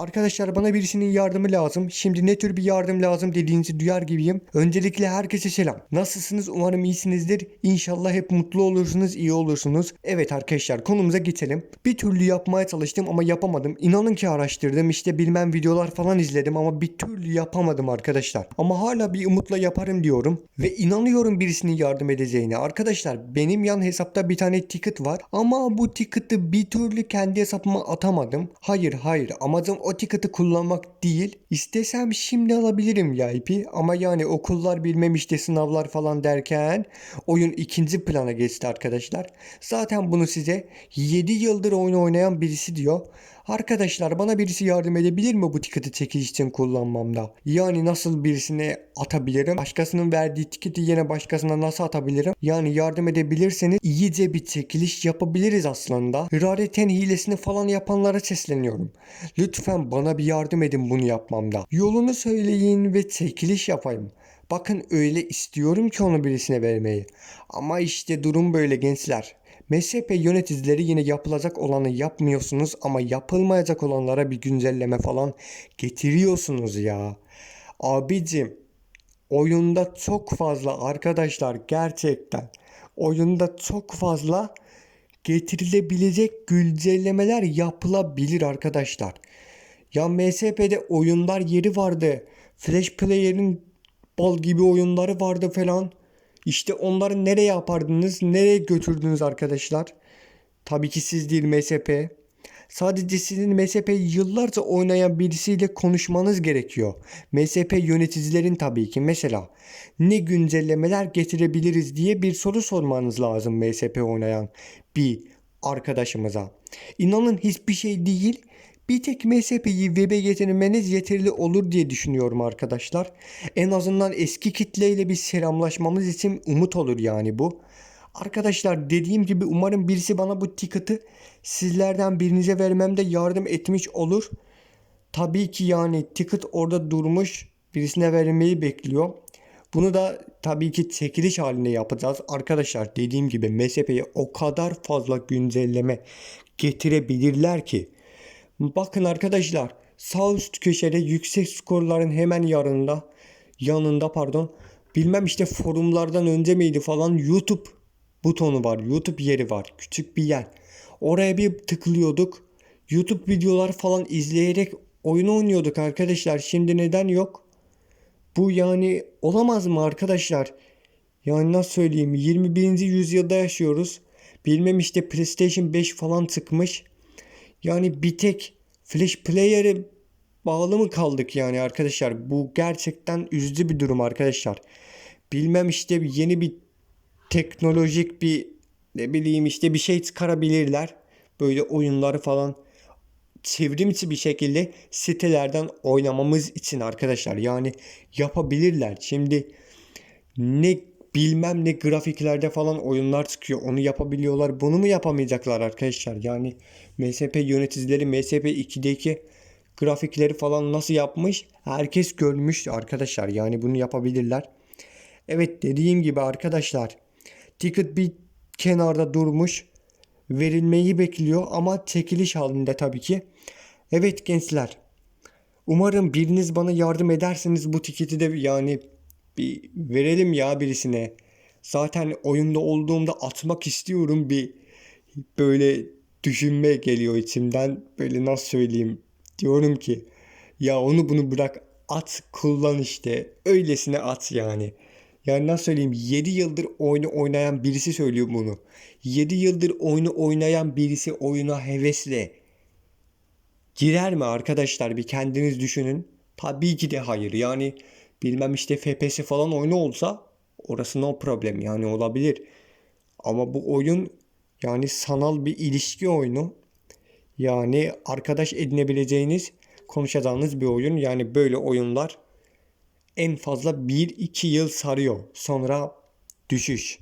Arkadaşlar bana birisinin yardımı lazım. Şimdi ne tür bir yardım lazım dediğinizi duyar gibiyim. Öncelikle herkese selam. Nasılsınız? Umarım iyisinizdir. İnşallah hep mutlu olursunuz, iyi olursunuz. Evet arkadaşlar konumuza geçelim. Bir türlü yapmaya çalıştım ama yapamadım. İnanın ki araştırdım işte bilmem videolar falan izledim ama bir türlü yapamadım arkadaşlar. Ama hala bir umutla yaparım diyorum. Ve inanıyorum birisinin yardım edeceğine. Arkadaşlar benim yan hesapta bir tane ticket var. Ama bu ticket'ı bir türlü kendi hesabıma atamadım. Hayır hayır amacım ticket'ı kullanmak değil. İstesem şimdi alabilirim ya ipi. Ama yani okullar bilmem işte sınavlar falan derken oyun ikinci plana geçti arkadaşlar. Zaten bunu size 7 yıldır oyun oynayan birisi diyor. Arkadaşlar bana birisi yardım edebilir mi bu tiketi çekiş için kullanmamda? Yani nasıl birisine atabilirim? Başkasının verdiği tiketi yine başkasına nasıl atabilirim? Yani yardım edebilirseniz iyice bir çekiliş yapabiliriz aslında. Rareten hilesini falan yapanlara sesleniyorum. Lütfen bana bir yardım edin bunu yapmamda. Yolunu söyleyin ve çekiliş yapayım. Bakın öyle istiyorum ki onu birisine vermeyi. Ama işte durum böyle gençler. MSP yöneticileri yine yapılacak olanı yapmıyorsunuz ama yapılmayacak olanlara bir güncelleme falan getiriyorsunuz ya. Abicim oyunda çok fazla arkadaşlar gerçekten oyunda çok fazla getirilebilecek güncellemeler yapılabilir arkadaşlar. Ya MSP'de oyunlar yeri vardı. Flash Player'in bal gibi oyunları vardı falan. İşte onları nereye yapardınız? Nereye götürdünüz arkadaşlar? Tabii ki siz değil MSP. Sadece sizin MSP yıllarca oynayan birisiyle konuşmanız gerekiyor. MSP yöneticilerin tabii ki mesela ne güncellemeler getirebiliriz diye bir soru sormanız lazım MSP oynayan bir arkadaşımıza. İnanın hiçbir şey değil. Bir tek MSP'yi web'e getirmeniz yeterli olur diye düşünüyorum arkadaşlar. En azından eski kitleyle bir selamlaşmamız için umut olur yani bu. Arkadaşlar dediğim gibi umarım birisi bana bu ticket'ı sizlerden birinize vermemde yardım etmiş olur. Tabii ki yani ticket orada durmuş birisine vermeyi bekliyor. Bunu da tabii ki çekiliş halinde yapacağız. Arkadaşlar dediğim gibi MSP'ye o kadar fazla güncelleme getirebilirler ki. Bakın arkadaşlar sağ üst köşede yüksek skorların hemen yanında yanında pardon bilmem işte forumlardan önce miydi falan YouTube butonu var. YouTube yeri var. Küçük bir yer. Oraya bir tıklıyorduk. YouTube videolar falan izleyerek oyun oynuyorduk arkadaşlar. Şimdi neden yok? Bu yani olamaz mı arkadaşlar? Yani nasıl söyleyeyim 21. yüzyılda yaşıyoruz. Bilmem işte PlayStation 5 falan çıkmış. Yani bir tek Flash Player'e bağlı mı kaldık yani arkadaşlar? Bu gerçekten üzücü bir durum arkadaşlar. Bilmem işte yeni bir teknolojik bir ne bileyim işte bir şey çıkarabilirler. Böyle oyunları falan çevrimçi bir şekilde sitelerden oynamamız için arkadaşlar. Yani yapabilirler. Şimdi ne bilmem ne grafiklerde falan oyunlar çıkıyor. Onu yapabiliyorlar. Bunu mu yapamayacaklar arkadaşlar? Yani MSP yöneticileri MSP 2'deki grafikleri falan nasıl yapmış? Herkes görmüş arkadaşlar. Yani bunu yapabilirler. Evet dediğim gibi arkadaşlar ticket bir kenarda durmuş verilmeyi bekliyor ama çekiliş halinde tabii ki. Evet gençler umarım biriniz bana yardım ederseniz bu tiketi de yani bir verelim ya birisine. Zaten oyunda olduğumda atmak istiyorum bir böyle düşünme geliyor içimden. Böyle nasıl söyleyeyim diyorum ki ya onu bunu bırak at kullan işte öylesine at yani. Yani nasıl söyleyeyim 7 yıldır oyunu oynayan birisi söylüyor bunu. 7 yıldır oyunu oynayan birisi oyuna hevesle girer mi arkadaşlar bir kendiniz düşünün. Tabii ki de hayır yani bilmem işte FPS falan oyunu olsa orası no problem yani olabilir. Ama bu oyun yani sanal bir ilişki oyunu. Yani arkadaş edinebileceğiniz, konuşacağınız bir oyun. Yani böyle oyunlar en fazla 1-2 yıl sarıyor. Sonra düşüş.